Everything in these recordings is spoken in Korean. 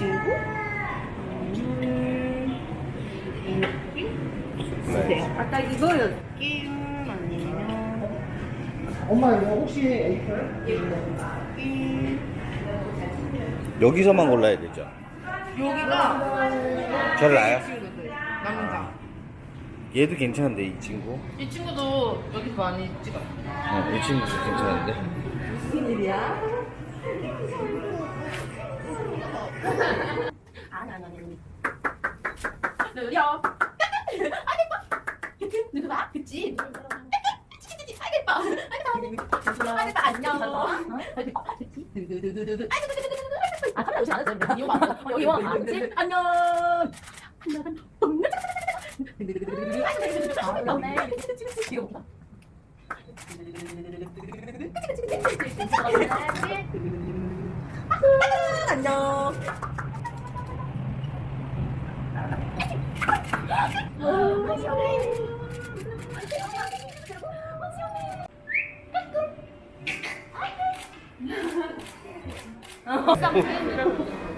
이 느낌? 네. 아까 이거 느낌 아니면 엄마 이거 혹시 에이플? 여기서만 골라야 되죠. 여기가 잘 나요? 친구들 남자 얘도 괜찮은데 이 친구. 이 친구도 여기서 많이 찍어 어, 이 친구 괜찮은데. 무슨 일이야? 아니 아니 아니 느려 누구 봐? 그치? 알겠다 알겠다 안녕 알겠다 그치? 두두두두두 아 카메라 보지 않았어 이거 봐 이거 봐 그치? 안녕 안녕 안녕 아 그러네 이거 보다 안녕. 이렇게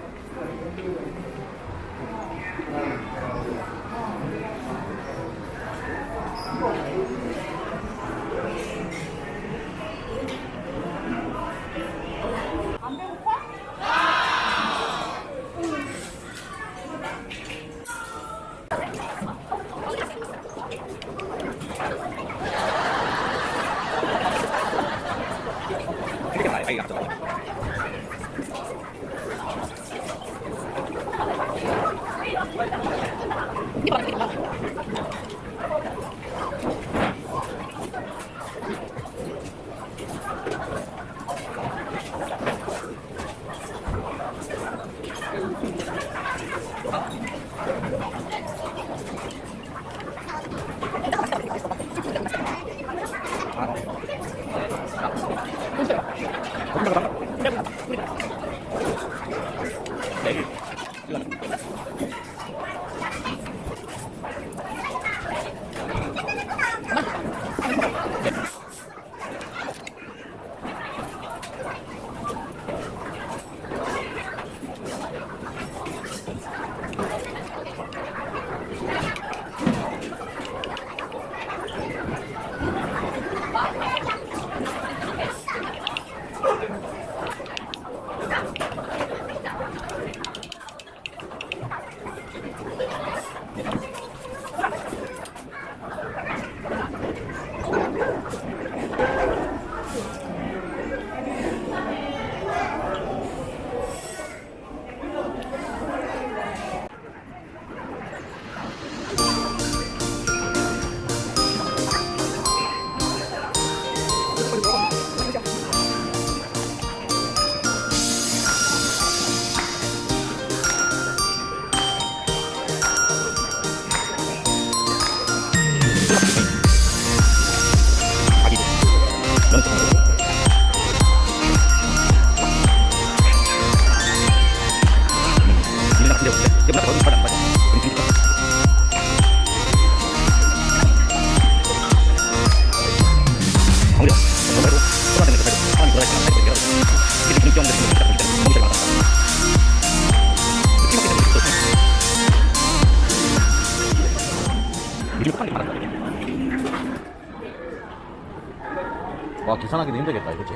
와 계산하기도 힘들겠다 그치?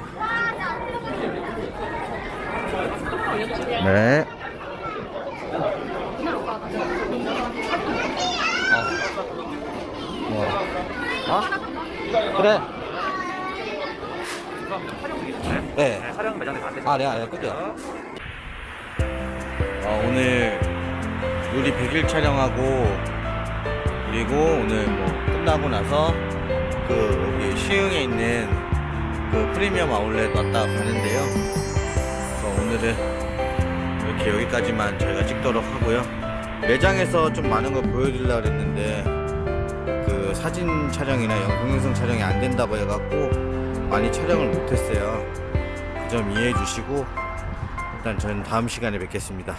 네 어. 뭐. 어? 그래 네 촬영 매장에서 안 되죠? 아, 네, 네, 끌게요. 어, 오늘 요리 100일 촬영하고 그리고 오늘 뭐 끝나고 나서 그 여기 시흥에 있는 그 프리미엄 아울렛 왔다 가는데요. 그래서 오늘은 이렇게 여기까지만 저희가 찍도록 하고요. 매장에서 좀 많은 걸 보여드리려고 했는데 그 사진 촬영이나 영- 동영상 촬영이 안 된다고 해갖고 많이 촬영을 못했어요. 그 점 이해해 주시고 일단 저는 다음 시간에 뵙겠습니다.